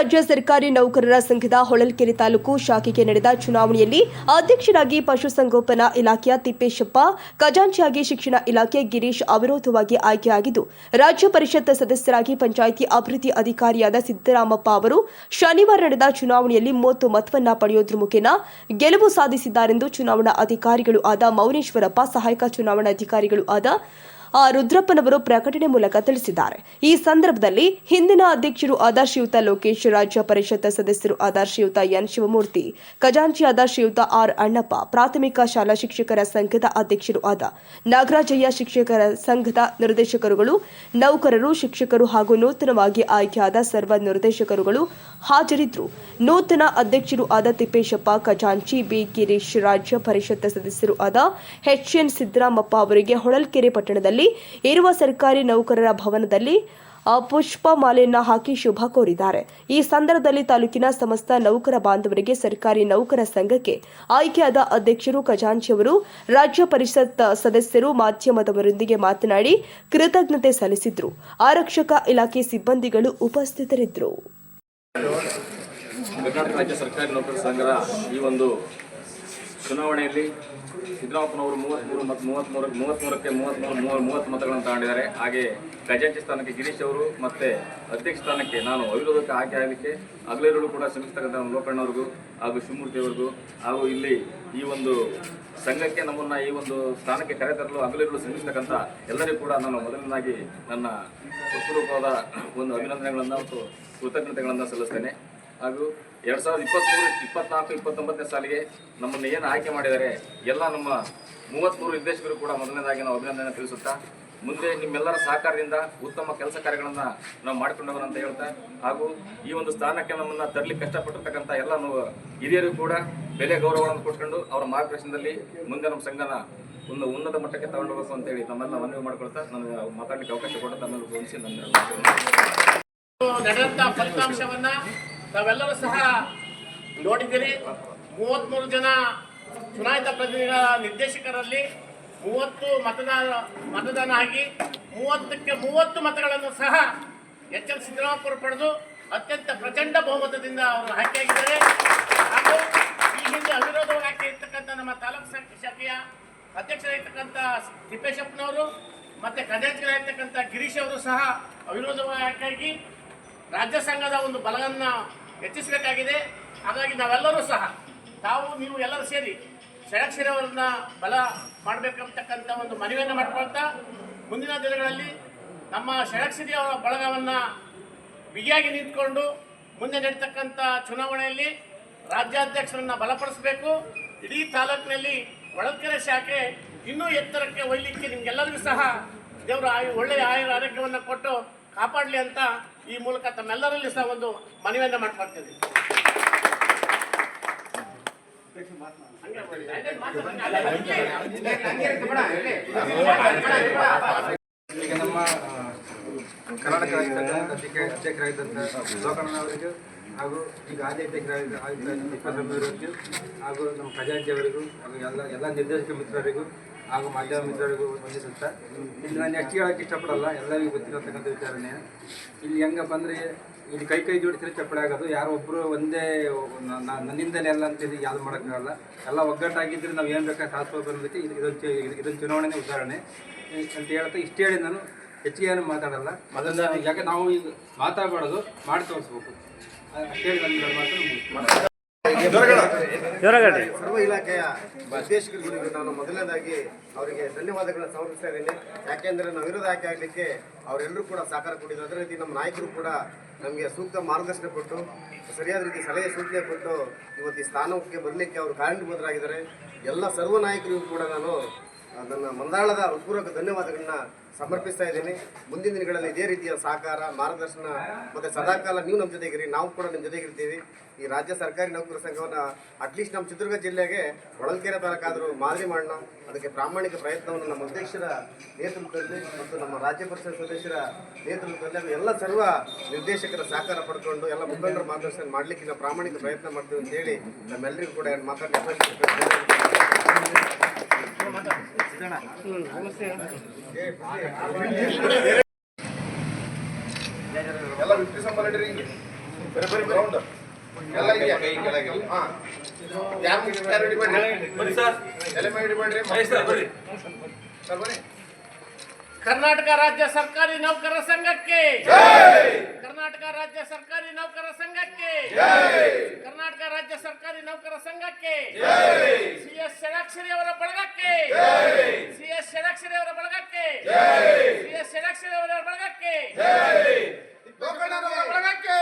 ರಾಜ್ಯ ಸರ್ಕಾರಿ ನೌಕರರ ಸಂಘದ ಹೊಳಲ್ಕೆರೆ ತಾಲೂಕು ಶಾಖೆಗೆ ನಡೆದ ಚುನಾವಣೆಯಲ್ಲಿ ಅಧ್ಯಕ್ಷರಾಗಿ ಪಶುಸಂಗೋಪನಾ ಇಲಾಖೆಯ ತಿಪ್ಪೇಶಪ್ಪ, ಖಜಾಂಚಿಯಾಗಿ ಶಿಕ್ಷಣ ಇಲಾಖೆ ಗಿರೀಶ್ ಅವಿರೋಧವಾಗಿ ಆಯ್ಕೆಯಾಗಿದ್ದು, ರಾಜ್ಯ ಪರಿಷತ್ ಸದಸ್ಯರಾಗಿ ಪಂಚಾಯಿತಿ ಅಭಿವೃದ್ಧಿ ಅಧಿಕಾರಿಯಾದ ಸಿದ್ದರಾಮಪ್ಪ ಅವರು ಶನಿವಾರ ನಡೆದ ಚುನಾವಣೆಯಲ್ಲಿ ಮೂವತ್ತು ಮತವನ್ನ ಪಡೆಯೋದ್ರ ಮುಖೇನ ಗೆಲುವು ಸಾಧಿಸಿದ್ದಾರೆಂದು ಚುನಾವಣಾ ಅಧಿಕಾರಿಗಳು ಆದ ಮೌನೇಶ್ವರಪ್ಪ, ಸಹಾಯಕ ಚುನಾವಣಾಧಿಕಾರಿಗಳು ಆದ ರುದ್ರಪ್ಪನವರು ಪ್ರಕಟಣೆ ಮೂಲಕ ತಿಳಿಸಿದ್ದಾರೆ. ಈ ಸಂದರ್ಭದಲ್ಲಿ ಹಿಂದಿನ ಅಧ್ಯಕ್ಷರು ಆದರ್ಶಯುತ ಲೋಕೇಶ್, ರಾಜ್ಯ ಪರಿಷತ್ ಸದಸ್ಯರು ಆದರ್ಶಯುತ ಎನ್. ಶಿವಮೂರ್ತಿ, ಖಜಾಂಚಿ ಆದರ್ಶಯುತ ಆರ್. ಅಣ್ಣಪ್ಪ, ಪ್ರಾಥಮಿಕ ಶಾಲಾ ಶಿಕ್ಷಕರ ಸಂಘದ ಅಧ್ಯಕ್ಷರು ಆದ ನಾಗರಾಜಯ್ಯ ಶಿಕ್ಷಕರ ಸಂಘದ ನಿರ್ದೇಶಕರುಗಳು, ನೌಕರರು, ಶಿಕ್ಷಕರು ಹಾಗೂ ನೂತನವಾಗಿ ಆಯ್ಕೆಯಾದ ಸರ್ವ ನಿರ್ದೇಶಕರುಗಳು ಹಾಜರಿದ್ದರು. ನೂತನ ಅಧ್ಯಕ್ಷರು ಆದ ತಿಪ್ಪೇಶಪ್ಪ, ಖಜಾಂಚಿ, ಬಿ. ಗಿರೀಶ್, ರಾಜ್ಯ ಪರಿಷತ್ ಸದಸ್ಯರು ಆದ ಎಚ್ಎನ್ ಸಿದ್ದರಾಮಪ್ಪ ಅವರಿಗೆ ಹೊಳಲ್ಕೆರೆ ಪಟ್ಟಣದಲ್ಲಿ ಇರುವ ಸರ್ಕಾರಿ ನೌಕರರ ಭವನದಲ್ಲಿ ಪುಷ್ಪ ಮಾಲೆಯನ್ನ ಹಾಕಿ ಶುಭ ಕೋರಿದ್ದಾರೆ. ಈ ಸಂದರ್ಭದಲ್ಲಿ ತಾಲೂಕಿನ ಸಮಸ್ತ ನೌಕರ ಬಾಂಧವರಿಗೆ ಸರ್ಕಾರಿ ನೌಕರ ಸಂಘಕ್ಕೆ ಆಯ್ಕೆಯಾದ ಅಧ್ಯಕ್ಷರು ಖಜಾಂಚಿ ಅವರು, ರಾಜ್ಯ ಪರಿಷತ್ ಸದಸ್ಯರು, ಮಾಧ್ಯಮದವರೊಂದಿಗೆ ಮಾತನಾಡಿ ಕೃತಜ್ಞತೆ ಸಲ್ಲಿಸಿದ್ರು. ಆರಕ್ಷಕ ಇಲಾಖೆ ಸಿಬ್ಬಂದಿಗಳು ಉಪಸ್ಥಿತರಿದ್ದರು. ಕರ್ನಾಟಕ ರಾಜ್ಯ ಸರ್ಕಾರಿ ನೌಕರ ಸಂಘದ ಈ ಒಂದು ಚುನಾವಣೆಯಲ್ಲಿ ಸಿದ್ದರಾಮಪ್ಪನವರು ಮೂವತ್ತ್ಮೂರು ಮತ್ತು ಮೂವತ್ತ್ಮೂರು ಮೂವತ್ತ್ಮೂರಕ್ಕೆ ಮೂವತ್ತ್ಮೂರು ಮೂವ- ಮೂವತ್ತು ಮತಗಳನ್ನು ತಗೊಂಡಿದ್ದಾರೆ. ಹಾಗೆ ಖಜಾಂಚಿ ಸ್ಥಾನಕ್ಕೆ ಗಿರೀಶ್ ಅವರು ಮತ್ತು ಅಧ್ಯಕ್ಷ ಸ್ಥಾನಕ್ಕೆ ನಾನು ಅವಿರೋಧಕ್ಕೆ ಆಯ್ಕೆ ಆಗಲಿಕ್ಕೆ ಹಗಲಿರುಳು ಕೂಡ ಶ್ರಮಿಸ್ತಕ್ಕಂಥ ಲೋಕಣ್ಣವ್ರಿಗೂ ಹಾಗೂ ಶಿವಮೂರ್ತಿಯವ್ರಿಗೂ ಹಾಗೂ ಇಲ್ಲಿ ಈ ಒಂದು ಸಂಘಕ್ಕೆ ನಮ್ಮನ್ನು ಈ ಒಂದು ಸ್ಥಾನಕ್ಕೆ ಕರೆತರಲು ಹಗಲಿರುಳು ಶ್ರಮಿಸ್ತಕ್ಕಂಥ ಎಲ್ಲರಿಗೂ ಕೂಡ ನಾನು ಮೊದಲನೇದಾಗಿ ನನ್ನ ಹೃತ್ಪೂರ್ವಕವಾದ ಒಂದು ಅಭಿನಂದನೆಗಳನ್ನು ಮತ್ತು ಕೃತಜ್ಞತೆಗಳನ್ನು ಸಲ್ಲಿಸ್ತೇನೆ. ಹಾಗೂ ಎರಡು ಸಾವಿರದ ಇಪ್ಪತ್ತ್ಮೂರು ಇಪ್ಪತ್ನಾಲ್ಕು, ಇಪ್ಪತ್ತೊಂಬತ್ತನೇ ಸಾಲಿಗೆ ನಮ್ಮನ್ನು ಏನು ಆಯ್ಕೆ ಮಾಡಿದ್ದಾರೆ, ಎಲ್ಲ ನಮ್ಮ ಮೂವತ್ತ್ಮೂರು ನಿರ್ದೇಶಕರು ಕೂಡ ಮೊದಲನೇದಾಗಿ ನಾವು ಅಭಿನಂದನೆ ತಿಳಿಸುತ್ತಾ, ಮುಂದೆ ನಿಮ್ಮೆಲ್ಲರ ಸಹಕಾರದಿಂದ ಉತ್ತಮ ಕೆಲಸ ಕಾರ್ಯಗಳನ್ನು ನಾವು ಮಾಡಿಕೊಂಡವರು ಅಂತ ಹೇಳ್ತಾ, ಹಾಗೂ ಈ ಒಂದು ಸ್ಥಾನಕ್ಕೆ ನಮ್ಮನ್ನು ತರಲಿಕ್ಕೆ ಕಷ್ಟಪಟ್ಟಿರ್ತಕ್ಕಂಥ ಎಲ್ಲ ಹಿರಿಯರಿಗೂ ಹಿರಿಯರು ಕೂಡ ಬೆಲೆ ಗೌರವಗಳನ್ನು ಕೊಟ್ಕೊಂಡು ಅವರ ಮಾರ್ಗದರ್ಶನದಲ್ಲಿ ಮುಂದೆ ನಮ್ಮ ಸಂಘನ ಒಂದು ಉನ್ನತ ಮಟ್ಟಕ್ಕೆ ತಗೊಂಡು ಹೋಗಬೇಕು ಅಂತೇಳಿ ತಮ್ಮೆಲ್ಲ ಮನವಿ ಮಾಡ್ಕೊಳ್ತಾ ನನಗೆ ಮಾತಾಡಲಿಕ್ಕೆ ಅವಕಾಶ ಕೊಟ್ಟು ತಮ್ಮೆಲ್ಲ ಗಮನಿಸಿ ನನ್ನ ತಾವೆಲ್ಲರೂ ಸಹ ನೋಡಿದ್ದೀರಿ, ಮೂವತ್ಮೂರು ಜನ ಚುನಾಯಿತ ಪ್ರತಿನಿಧಿಗಳ ನಿರ್ದೇಶಕರಲ್ಲಿ ಮೂವತ್ತು ಮತದಾನ ಮತದಾನ ಆಗಿ ಮೂವತ್ತಕ್ಕೆ ಮೂವತ್ತು ಮತಗಳನ್ನು ಸಹ ಎಚ್ ಎಲ್ ಸಿದ್ದರಾಮಪುರ ಪಡೆದು ಅತ್ಯಂತ ಪ್ರಚಂಡ ಬಹುಮತದಿಂದ ಅವರು ಆಯ್ಕೆಯಾಗಿದ್ದಾರೆ. ಹಾಗೂ ಈ ಹಿಂದೆ ಅವಿರೋಧವಾಗಿ ಆಯ್ಕೆ ಇರ್ತಕ್ಕಂಥ ನಮ್ಮ ತಾಲೂಕು ಶಾಖೆ- ಶಾಖೆಯ ಅಧ್ಯಕ್ಷರಾಗಿರ್ತಕ್ಕಂಥ ತಿಪ್ಪೇಶಪ್ಪನವರು ಮತ್ತು ಖಜಾಂಚಿಗಳಾಗಿರ್ತಕ್ಕಂಥ ಗಿರೀಶ್ ಅವರು ಸಹ ಅವಿರೋಧವಾಗಿ ಆಯ್ಕೆಯಾಗಿ ರಾಜ್ಯ ಸಂಘದ ಒಂದು ಬಲವನ್ನ ಹೆಚ್ಚಿಸಬೇಕಾಗಿದೆ. ಹಾಗಾಗಿ ನಾವೆಲ್ಲರೂ ಸಹ, ತಾವು, ನೀವು ಎಲ್ಲರೂ ಸೇರಿ ಷಡಕ್ಷರವರನ್ನ ಬಲ ಮಾಡಬೇಕಂತಕ್ಕಂಥ ಒಂದು ಮನವಿಯನ್ನು ಮಾಡ್ಕೊಳ್ತಾ, ಮುಂದಿನ ದಿನಗಳಲ್ಲಿ ನಮ್ಮ ಷಡಕ್ಷರಿ ಅವರ ಬಳಗವನ್ನು ಬಿಗಿಯಾಗಿ ನಿಂತ್ಕೊಂಡು ಮುಂದೆ ನಡೀತಕ್ಕಂಥ ಚುನಾವಣೆಯಲ್ಲಿ ರಾಜ್ಯಾಧ್ಯಕ್ಷರನ್ನು ಬಲಪಡಿಸಬೇಕು. ಇಡೀ ತಾಲೂಕಿನಲ್ಲಿ ಒಳಕೆರೆ ಶಾಖೆ ಇನ್ನೂ ಎತ್ತರಕ್ಕೆ ಒಯ್ಯಲಿಕ್ಕೆ ನಿಮಗೆಲ್ಲರಿಗೂ ಸಹ ದೇವರು ಒಳ್ಳೆಯ ಆಯುರ ಆರೋಗ್ಯವನ್ನು ಕೊಟ್ಟು ಕಾಪಾಡಲಿ ಅಂತ ಈ ಮೂಲಕ ತಮ್ಮೆಲ್ಲರಲ್ಲಿ ಸಹ ಒಂದು ಮನವಿಯನ್ನ ಮಾಡ್ಕೊಳ್ತೀವಿ. ಈಗ ನಮ್ಮ ಕರ್ನಾಟಕ ರಾಜ್ಯ ಸರ್ಕಾರದ ಅಧ್ಯಕ್ಷ ಅಧ್ಯಕ್ಷರಾಗಿದ್ದಂಥ ಲೋಕಣ್ಣನವರಿಗೂ ಹಾಗೂ ಈಗ ಆದಿ ಅಧ್ಯಕ್ಷರಾಗಿದ್ದ ಹಾಗೂ ನಮ್ಮ ಖಜಾಂಚಿ ಅವರಿಗೂ ಹಾಗೂ ಎಲ್ಲ ಎಲ್ಲ ನಿರ್ದೇಶಕ ಮಿತ್ರರಿಗೂ ಹಾಗೂ ಮಾಧ್ಯಮ ಮಿತ್ರರಿಗೂ ವಂದಿಸುತ್ತಾ, ಇಲ್ಲಿ ನಾನು ಎಷ್ಟು ಹೇಳೋಕ್ಕೆ ಇಷ್ಟಪಡಲ್ಲ, ಎಲ್ಲರಿಗೂ ಗೊತ್ತಿರತಕ್ಕಂಥ ವಿಚಾರಣೆ. ಇಲ್ಲಿ ಹೆಂಗಪ್ಪ ಅಂದರೆ ಇಲ್ಲಿ ಕೈ ಕೈ ಜೋಡಿಸಿದ್ರೆ ಚಪ್ಪಡೆ ಆಗೋದು. ಯಾರೋ ಒಬ್ಬರು ಒಂದೇ ನನ್ನಿಂದಲೇ ಎಲ್ಲ ಅಂತೇಳಿ ಯಾವುದು ಮಾಡೋಕ್ಕಾಗಲ್ಲ. ಎಲ್ಲ ಒಗ್ಗಟ್ಟಾಗಿದ್ದರೆ ನಾವು ಏನು ಬೇಕಾದ್ರೆ ಸಾಧಿಸ್ಬೋದು ಅನ್ನೋದಕ್ಕೆ ಇದು, ಇದೊಂದು ಇದೊಂದು ಚುನಾವಣೆ ಉದಾಹರಣೆ. ಅಂತ ಹೇಳ್ತಾ ಇಷ್ಟು ಹೇಳಿ ನಾನು ಹೆಚ್ಚಿಗೆ ಏನು ಮಾತಾಡಲ್ಲ. ಮೊದಲ ಯಾಕೆ ನಾವು ಈಗ ಮಾತಾಡಬಾರ್ದು, ಮಾಡಿ ತೋರಿಸ್ಬೇಕು. ಅಷ್ಟೇ ನನ್ನ ಮಾತು ಮುಗಿಸ್ತೀನಿ. ಸರ್ವ ಇಲಾಖೆಯ ನಿರ್ದೇಶಕರುಗಳಿಗೆ ನಾನು ಮೊದಲನೇದಾಗಿ ಅವರಿಗೆ ಧನ್ಯವಾದಗಳನ್ನು ಸಮರ್ಪಿಸ್ತಾ ಇದ್ದೀನಿ. ಯಾಕೆಂದರೆ ನಾವು ವಿರೋಧ ಆಯ್ಕೆ ಆಗಲಿಕ್ಕೆ ಅವರೆಲ್ಲರೂ ಕೂಡ ಸಹಕಾರ ಕೊಟ್ಟಿದ್ದಾರೆ ಅದೇ ರೀತಿ ನಮ್ಮ ನಾಯಕರು ಕೂಡ ನಮಗೆ ಸೂಕ್ತ ಮಾರ್ಗದರ್ಶನ ಕೊಟ್ಟು ಸರಿಯಾದ ರೀತಿ ಸಲಹೆ ಸೂಚನೆ ಕೊಟ್ಟು ಇವತ್ತು ಈ ಸ್ಥಾನಕ್ಕೆ ಬರಲಿಕ್ಕೆ ಅವರು ಕಾರಣೀಭೂತರಾಗಿದ್ದಾರೆ. ಎಲ್ಲ ಸರ್ವ ನಾಯಕರಿಗೂ ಕೂಡ ನಾನು ನನ್ನ ಮಂದಾಳದ ಹೃತ್ಪೂರ್ವಕ ಧನ್ಯವಾದಗಳನ್ನ ಸಮರ್ಪಿಸ್ತಾ ಇದ್ದೀನಿ. ಮುಂದಿನ ದಿನಗಳಲ್ಲಿ ಇದೇ ರೀತಿಯ ಸಹಕಾರ, ಮಾರ್ಗದರ್ಶನ ಮತ್ತು ಸದಾಕಾಲ ನೀವು ನಮ್ಮ ಜೊತೆಗಿರಿ, ನಾವು ಕೂಡ ನಿಮ್ಮ ಜೊತೆಗಿರ್ತೀವಿ. ಈ ರಾಜ್ಯ ಸರ್ಕಾರಿ ನೌಕರ ಸಂಘವನ್ನು ಅಟ್ಲೀಸ್ಟ್ ನಮ್ಮ ಚಿತ್ರದುರ್ಗ ಜಿಲ್ಲೆಗೆ ಹೊಳಲ್ಕೆರೆ ತಾಲೂಕಾದರೂ ಮಾದರಿ ಮಾಡೋಣ. ಅದಕ್ಕೆ ಪ್ರಾಮಾಣಿಕ ಪ್ರಯತ್ನವನ್ನು ನಮ್ಮ ಅಧ್ಯಕ್ಷರ ನೇತೃತ್ವದಲ್ಲಿ ಮತ್ತು ನಮ್ಮ ರಾಜ್ಯ ಪರಿಷತ್ ಸದಸ್ಯರ ನೇತೃತ್ವದಲ್ಲಿ ಎಲ್ಲ ಸರ್ವ ನಿರ್ದೇಶಕರ ಸಹಕಾರ ಪಡ್ಕೊಂಡು ಎಲ್ಲ ಮುಖಂಡರ ಮಾರ್ಗದರ್ಶನ ಮಾಡಲಿಕ್ಕೆ ಪ್ರಾಮಾಣಿಕ ಪ್ರಯತ್ನ ಮಾಡ್ತೀವಿ ಅಂತೇಳಿ ನಮ್ಮೆಲ್ಲರಿಗೂ ಕೂಡ ಮಾತಾಡಿ ಎಲ್ಲ ಫಿಫ್ಟಿ ಸಂಬಳ ಎಲ್ಲ ಇದೆಯಾ? ಹಾ. ಯಾರು ಮುಗಿಸ್ತಾ ready ಮಾಡ್ರಿ. ಎಲೆ ಮಾಡಿ ready ಮಾಡ್ರಿ. ಸರ್ ಬನ್ನಿ. ಕರ್ನಾಟಕ ರಾಜ್ಯ ಸರ್ಕಾರಿ ನೌಕರರ ಸಂಘಕ್ಕೆ. ಕರ್ನಾಟಕ ರಾಜ್ಯ ಸರ್ಕಾರಿ ನೌಕರರ ಸಂಘಕ್ಕೆ. ಕರ್ನಾಟಕ ರಾಜ್ಯ ಸರ್ಕಾರಿ ನೌಕರರ ಸಂಘಕ್ಕೆ. ಸಿ ಎಸ್ ಷಡಾಕ್ಷರಿ ಅವರ ಬಳಗಕ್ಕೆ. ಸಿ ಎಸ್ ಷಡಾಕ್ಷರಿ ಅವರ ಬಳಗಕ್ಕೆ. ಸಿ ಎಸ್ ಷಡಾಕ್ಷರಿ ಅವರ ಬಳಗಕ್ಕೆ ಬಳಗಕ್ಕೆ.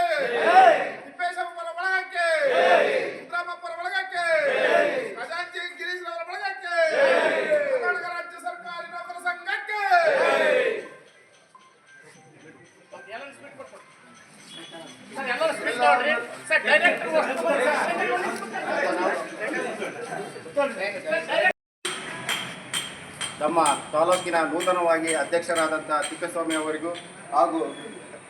ನಮ್ಮ ತಾಲೂಕಿನ ನೂತನವಾಗಿ ಅಧ್ಯಕ್ಷರಾದಂಥ ತಿಪ್ಪೇಸ್ವಾಮಿ ಅವರಿಗೂ ಹಾಗೂ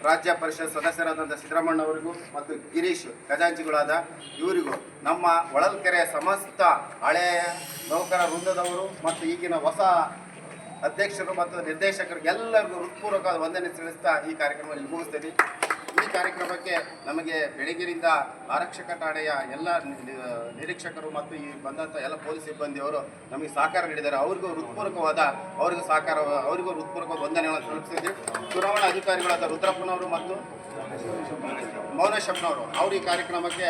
ರಾಜ್ಯ ಪರಿಷತ್ ಸದಸ್ಯರಾದಂಥ ಸಿದ್ದರಾಮಣ್ಣ ಅವರಿಗೂ ಮತ್ತು ಗಿರೀಶ್ ಖಜಾಂಚಿಗಳಾದ ಇವರಿಗೂ ನಮ್ಮ ಹೊಳಲ್ಕೆರೆ ಸಮಸ್ತ ಹಳೆಯ ನೌಕರ ವೃಂದದವರು ಮತ್ತು ಈಗಿನ ಹೊಸ ಅಧ್ಯಕ್ಷರು ಮತ್ತು ನಿರ್ದೇಶಕರಿಗೆ ಎಲ್ಲರಿಗೂ ಹೃತ್ಪೂರ್ವಕವಾದ ವಂದನೆ ತಿಳಿಸ್ತಾ ಈ ಕಾರ್ಯಕ್ರಮದಲ್ಲಿ ಮುಗಿಸ್ತೀನಿ. ಈ ಕಾರ್ಯಕ್ರಮಕ್ಕೆ ನಮಗೆ ಬೆಳಗ್ಗಿನಿಂದ ಆರಕ್ಷಕ ಠಾಣೆಯ ಎಲ್ಲ ನಿರೀಕ್ಷಕರು ಮತ್ತು ಈ ಬಂದಂಥ ಎಲ್ಲ ಪೊಲೀಸ್ ಸಿಬ್ಬಂದಿಯವರು ನಮಗೆ ಸಹಕಾರ ನೀಡಿದ್ದಾರೆ. ಅವ್ರಿಗೂ ಹೃತ್ಪೂರ್ವಕವಾದ, ಅವ್ರಿಗೂ ಸಹಕಾರ, ಅವರಿಗೂ ಹೃತ್ಪೂರ್ವಕ ವಂದನೆಗಳನ್ನು ಸಲ್ಲಿಸಿದ್ವಿ ಚುನಾವಣಾ ಅಧಿಕಾರಿಗಳಾದ ರುದ್ರಪ್ಪನವರು ಮತ್ತು ಮೌನೇಶಪ್ಪನವರು, ಅವರು ಈ ಕಾರ್ಯಕ್ರಮಕ್ಕೆ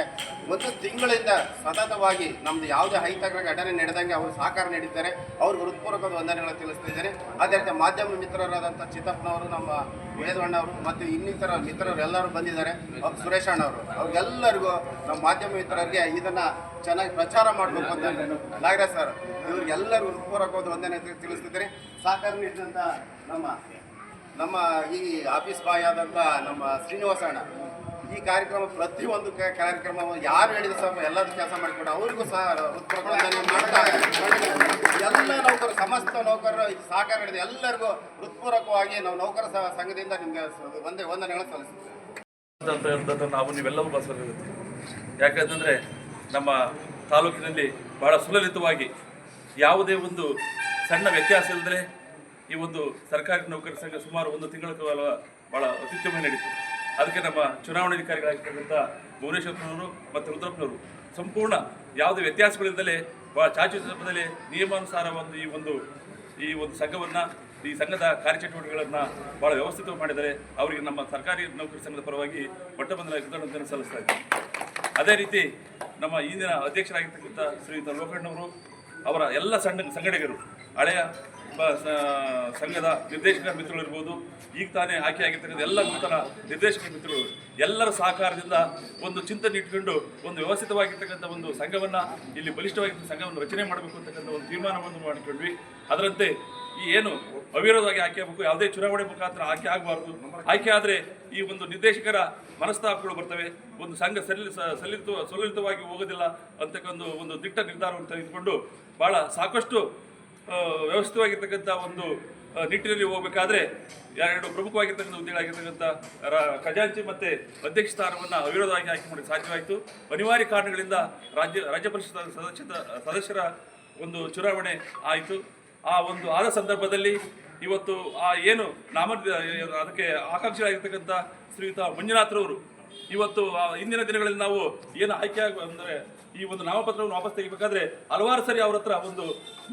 ಒಂದು ತಿಂಗಳಿಂದ ಸತತವಾಗಿ ನಮ್ದು ಯಾವುದೇ ಹೈತಕರ ಘಟನೆ ನಡೆದಂಗೆ ಅವರು ಸಹಕಾರ ನೀಡಿದ್ದಾರೆ. ಅವ್ರಿಗೆ ಹೃತ್ಪೂರ್ವಕವಾದ ವಂದನೆಗಳನ್ನು ತಿಳಿಸ್ತಿದ್ದಾರೆ. ಅದೇ ರೀತಿ ಮಾಧ್ಯಮ ಮಿತ್ರರಾದಂಥ ಚಿತ್ತಪ್ಪನವರು, ನಮ್ಮ ವೇದವಣ್ಣವರು ಮತ್ತು ಇನ್ನಿತರ ಮಿತ್ರರು ಎಲ್ಲರೂ ಬಂದಿದ್ದಾರೆ ಸುರೇಶ್ ಅಣ್ಣವರು, ಅವ್ರಿಗೆಲ್ಲರಿಗೂ ನಮ್ಮ ಮಾಧ್ಯಮ ಮಿತ್ರರಿಗೆ ಇದನ್ನು ಚೆನ್ನಾಗಿ ಪ್ರಚಾರ ಮಾಡಬೇಕು ಅಂತ ನಾಗರಾಜ್ ಸರ್ ಎಲ್ಲರೂ ಹೃತ್ಪೂರ್ವಕವಾದ ವಂದನೆ ಒಂದೇನೆ ತಿಳಿಸ್ತಿದ್ದಾರೆ. ಸಹಕಾರ ನೀಡಿದಂಥ ನಮ್ಮ ನಮ್ಮ ಈ ಆಫೀಸ್ ಬಾಯ್ ಆದಂಥ ನಮ್ಮ ಶ್ರೀನಿವಾಸ ಅಣ್ಣ, ಈ ಕಾರ್ಯಕ್ರಮ ಪ್ರತಿಯೊಂದು ಕಾರ್ಯಕ್ರಮ ಯಾರು ಹೇಳಿದ ಸಹ ಎಲ್ಲದೂ ಕೆಲಸ ಮಾಡಿಕೊಂಡು. ಅವ್ರಿಗೂ ಸಹ ಎಲ್ಲ ನೌಕರರು, ಸಮಸ್ತ ನೌಕರರು ಸಹಕಾರ ಹಿಡಿದು ಎಲ್ಲರಿಗೂ ಹೃತ್ಪೂರ್ವಕವಾಗಿ ನಾವು ನೌಕರ ಸಂಘದಿಂದ ನಿಮಗೆ ಒಂದೇ ವಂದನೆಗಳನ್ನು ಸಲ್ಲಿಸ್ತೀವಿ. ನಾವು ನೀವೆಲ್ಲರೂ ಬಳಸಬೇಕಾಗುತ್ತೆ ಯಾಕಂತಂದರೆ ನಮ್ಮ ತಾಲೂಕಿನಲ್ಲಿ ಬಹಳ ಸುಲಲಿತವಾಗಿ ಯಾವುದೇ ಒಂದು ಸಣ್ಣ ವ್ಯತ್ಯಾಸ ಇಲ್ಲದೆ ಈ ಒಂದು ಸರ್ಕಾರಿ ನೌಕರ ಸಂಘ ಸುಮಾರು ಒಂದು ತಿಂಗಳ ಕಾಲ ಭಾಳ ಅತ್ಯುತ್ತಮ ನಡೀತು. ಅದಕ್ಕೆ ನಮ್ಮ ಚುನಾವಣಾಧಿಕಾರಿಗಳಾಗಿರ್ತಕ್ಕಂಥ ಭುವನೇಶ್ವರನವರು ಮತ್ತು ರುದ್ರಪ್ಪನವರು ಸಂಪೂರ್ಣ ಯಾವುದೇ ವ್ಯತ್ಯಾಸಗಳಿಂದಲೇ ಭಾಳ ಸಂದರ್ಭದಲ್ಲಿ ನಿಯಮಾನುಸಾರ ಒಂದು ಈ ಒಂದು ಈ ಒಂದು ಸಂಘವನ್ನು, ಈ ಸಂಘದ ಕಾರ್ಯಚಟುವಟಿಕೆಗಳನ್ನು ಭಾಳ ವ್ಯವಸ್ಥಿತವಾಗಿ ಮಾಡಿದರೆ ಅವರಿಗೆ ನಮ್ಮ ಸರ್ಕಾರಿ ನೌಕರಿ ಸಂಘದ ಪರವಾಗಿ ಮೊಟ್ಟ ಮೊದಲ ಸಲ್ಲಿಸ್ತಾ ಇದ್ದಾರೆ. ಅದೇ ರೀತಿ ನಮ್ಮ ಇಂದಿನ ಅಧ್ಯಕ್ಷರಾಗಿರ್ತಕ್ಕಂಥ ಶ್ರೀಯುತ ಲೋಕಣ್ಣವರು ಅವರ ಎಲ್ಲ ಸಣ್ಣ ಸಂಘಟಕರು ಹಳೆಯ ಸಂಘದ ನಿರ್ದೇಶಕ ಮಿತ್ರರು ಇರ್ಬೋದು, ಈಗ ತಾನೇ ಆಯ್ಕೆ ಆಗಿರ್ತಕ್ಕಂಥ ಎಲ್ಲ ನೂತನ ನಿರ್ದೇಶಕ ಮಿತ್ರರು, ಎಲ್ಲರ ಸಹಕಾರದಿಂದ ಒಂದು ಚಿಂತನೆ ಇಟ್ಕೊಂಡು ಒಂದು ವ್ಯವಸ್ಥಿತವಾಗಿರ್ತಕ್ಕಂಥ ಒಂದು ಸಂಘವನ್ನು, ಇಲ್ಲಿ ಬಲಿಷ್ಠವಾಗಿರ್ತಕ್ಕಂಥ ಸಂಘವನ್ನು ರಚನೆ ಮಾಡಬೇಕು ಅಂತಕ್ಕಂಥ ಒಂದು ತೀರ್ಮಾನವನ್ನು ಮಾಡಿಕೊಂಡ್ವಿ. ಅದರಂತೆ ಈ ಏನು ಅವಿರೋಧವಾಗಿ ಆಯ್ಕೆ ಆಗಬೇಕು, ಯಾವುದೇ ಚುನಾವಣೆ ಮುಖಾಂತರ ಆಯ್ಕೆ ಆಗಬಾರ್ದು. ಆಯ್ಕೆ ಆದರೆ ಈ ಒಂದು ನಿರ್ದೇಶಕರ ಮನಸ್ತಾಪಗಳು ಬರ್ತವೆ. ಒಂದು ಸಂಘ ಸಲ್ಲಿ ಸಲಿತ ಸಲ್ಲಿತ ಸುಲಲಿತವಾಗಿ ಹೋಗೋದಿಲ್ಲ ಅಂತಕ್ಕಂಥ ಒಂದು ದಿಟ್ಟ ನಿರ್ಧಾರವನ್ನು ತೆಗೆದುಕೊಂಡು ಭಾಳ ಸಾಕಷ್ಟು ವ್ಯವಸ್ಥಿತವಾಗಿರ್ತಕ್ಕಂಥ ಒಂದು ನಿಟ್ಟಿನಲ್ಲಿ ಹೋಗಬೇಕಾದ್ರೆ ಎರಡು ಪ್ರಮುಖವಾಗಿರ್ತಕ್ಕಂಥ ಹುದ್ದೆಗಳಾಗಿರ್ತಕ್ಕಂಥ ರ- ಖಜಾಂಚಿ ಮತ್ತು ಅಧ್ಯಕ್ಷ ಸ್ಥಾನವನ್ನು ಅವಿರೋಧವಾಗಿ ಆಯ್ಕೆ ಮಾಡಿ ಸಾಧ್ಯವಾಯಿತು. ಅನಿವಾರ್ಯ ಕಾರಣಗಳಿಂದ ರಾಜ್ಯ ರಾಜ್ಯ ಪರಿಷತ್ ಸದಸ್ಯದ ಸದಸ್ಯರ ಒಂದು ಚುನಾವಣೆ ಆಯಿತು. ಆ ಒಂದು ಆದ ಸಂದರ್ಭದಲ್ಲಿ ಇವತ್ತು ಆ ಏನು ನಾಮ, ಅದಕ್ಕೆ ಆಕಾಂಕ್ಷಿಗಳಾಗಿರ್ತಕ್ಕಂಥ ಶ್ರೀಯುತ ಮಂಜುನಾಥ್ರವರು ಇವತ್ತು ಇಂದಿನ ದಿನಗಳಲ್ಲಿ ನಾವು ಏನು ಆಯ್ಕೆ ಅಂದರೆ ಈ ಒಂದು ನಾಮಪತ್ರವನ್ನು ವಾಪಸ್ ತೆಗಿಬೇಕಾದ್ರೆ ಹಲವಾರು ಸರಿ ಅವ್ರ ಹತ್ರ ಒಂದು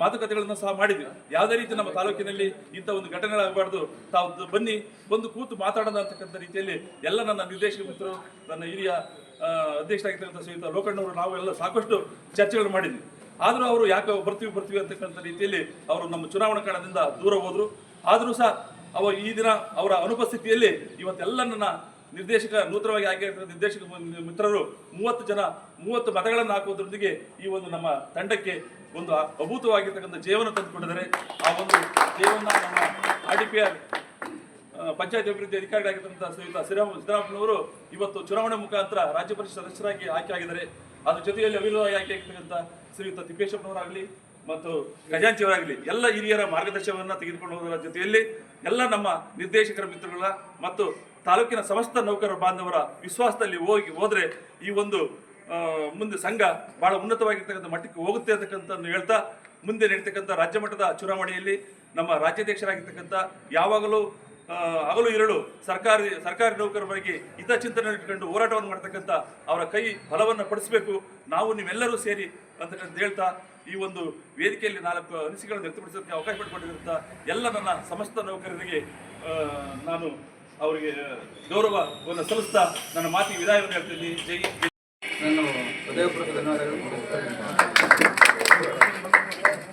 ಮಾತುಕತೆಗಳನ್ನು ಸಹ ಮಾಡಿದ್ವಿ. ಯಾವುದೇ ರೀತಿ ನಮ್ಮ ತಾಲೂಕಿನಲ್ಲಿ ಇಂಥ ಒಂದು ಘಟನೆಗಳಾಗಬಾರ್ದು. ತಾವು ಬನ್ನಿ, ಬಂದು ಕೂತು ಮಾತಾಡೋಣ ಅಂತಕ್ಕಂಥ ರೀತಿಯಲ್ಲಿ ಎಲ್ಲ ನನ್ನ ನಿರ್ದೇಶಕ ಮಿತ್ರರು, ನನ್ನ ಹಿರಿಯ ಅಧ್ಯಕ್ಷ ಅಧ್ಯಕ್ಷರಾಗಿರ್ತಕ್ಕಂಥ ಶ್ರೀಯುತ ಲೋಕಣ್ಣವರು ನಾವು ಎಲ್ಲ ಸಾಕಷ್ಟು ಚರ್ಚೆಗಳು ಮಾಡಿದ್ವಿ. ಆದರೂ ಅವರು ಯಾಕೆ ಬರ್ತೀವಿ ಬರ್ತೀವಿ ಅಂತಕ್ಕಂಥ ರೀತಿಯಲ್ಲಿ ಅವರು ನಮ್ಮ ಚುನಾವಣಾ ಕಾರಣದಿಂದ ದೂರ ಹೋದರು. ಆದರೂ ಸಹ ಅವ ಈ ದಿನ ಅವರ ಅನುಪಸ್ಥಿತಿಯಲ್ಲಿ ಇವತ್ತೆಲ್ಲ ನನ್ನ ನಿರ್ದೇಶಕ, ನೂತನವಾಗಿ ಆಯ್ಕೆ ನಿರ್ದೇಶಕ ಮಿತ್ರರು ಮೂವತ್ತು ಜನ, ಮೂವತ್ತು ಮತಗಳನ್ನು ಹಾಕುವುದರೊಂದಿಗೆ ಈ ಒಂದು ನಮ್ಮ ತಂಡಕ್ಕೆ ಒಂದು ಅಭೂತವಾಗಿರ್ತಕ್ಕಂಥ ಜೀವನ ತಂದುಕೊಂಡಿದ್ದಾರೆ ಆ ಒಂದು ಜೀವನ ನಮ್ಮ R D P R panchayat ಅಭಿವೃದ್ಧಿ ಅಧಿಕಾರಿಗಳಾಗಿರ್ತಕ್ಕಂಥ ಶ್ರೀಯುತ ಶ್ರೀರಾಮ್ ಸಿದ್ದರಾಮಯ್ಯನವರು ಇವತ್ತು ಚುನಾವಣೆ ಮುಖಾಂತರ ರಾಜ್ಯ ಪರಿಷತ್ ಸದಸ್ಯರಾಗಿ ಆಯ್ಕೆ ಆಗಿದ್ದಾರೆ ಅದ್ರ ಜೊತೆಯಲ್ಲಿ ಅವಿರೋಧವಾಗಿ ಆಯ್ಕೆ ಆಗಿರ್ತಕ್ಕಂಥ ಶ್ರೀಯುತ ತಿಪ್ಪೇಶಪ್ಪನವರಾಗಲಿ ಮತ್ತು ಖಜಾಂಚಿಯವರಾಗಲಿ ಎಲ್ಲ ಹಿರಿಯರ ಮಾರ್ಗದರ್ಶನವನ್ನು ತೆಗೆದುಕೊಂಡು ಹೋಗೋದರ ಜೊತೆಯಲ್ಲಿ ಎಲ್ಲ ನಮ್ಮ ನಿರ್ದೇಶಕರ ಮಿತ್ರಗಳ ಮತ್ತು ತಾಲೂಕಿನ ಸಮಸ್ತ ನೌಕರ ಬಾಂಧವರ ವಿಶ್ವಾಸದಲ್ಲಿ ಹೋಗಿ ಹೋದರೆ ಈ ಒಂದು ಮುಂದೆ ಸಂಘ ಬಹಳ ಉನ್ನತವಾಗಿರ್ತಕ್ಕಂಥ ಮಟ್ಟಕ್ಕೆ ಹೋಗುತ್ತೆ ಅಂತಕ್ಕಂಥ ಹೇಳ್ತಾ ಮುಂದೆ ನಡೀತಕ್ಕಂಥ ರಾಜ್ಯ ಮಟ್ಟದ ಚುನಾವಣೆಯಲ್ಲಿ ನಮ್ಮ ರಾಜ್ಯಾಧ್ಯಕ್ಷರಾಗಿರ್ತಕ್ಕಂಥ ಯಾವಾಗಲೂ ಹಗಲು ಇರಳು ಸರ್ಕಾರಿ ಸರ್ಕಾರಿ ನೌಕರರಿಗೆ ಹಿತಚಿಂತನೆ ಇಟ್ಕೊಂಡು ಹೋರಾಟವನ್ನು ಮಾಡ್ತಕ್ಕಂಥ ಅವರ ಕೈ ಬಲವನ್ನು ಪಡಿಸಬೇಕು. ನಾವು ನೀವೆಲ್ಲರೂ ಸೇರಿ ಅಂತಕ್ಕಂಥ ಹೇಳ್ತಾ ಈ ಒಂದು ವೇದಿಕೆಯಲ್ಲಿ ನಾಲ್ಕು ಅನಿಸಿಕೆಗಳನ್ನು ವ್ಯಕ್ತಪಡಿಸೋದಕ್ಕೆ ಅವಕಾಶ ಪಡ್ಕೊಂಡಿರುವಂಥ ಎಲ್ಲ ನನ್ನ ಸಮಸ್ತ ನೌಕರರಿಗೆ ನಾನು ಅವರಿಗೆ ಗೌರವವನ್ನು ಸಲ್ಲಿಸ್ತಾ ನನ್ನ ಮಾತಿಗೆ ವಿದಾಯವನ್ನು ಹೇಳ್ತೀನಿ. ಜೈ ನಾನು ಹೃದಯಪೂರ್ವಕ ಧನ್ಯವಾದಗಳು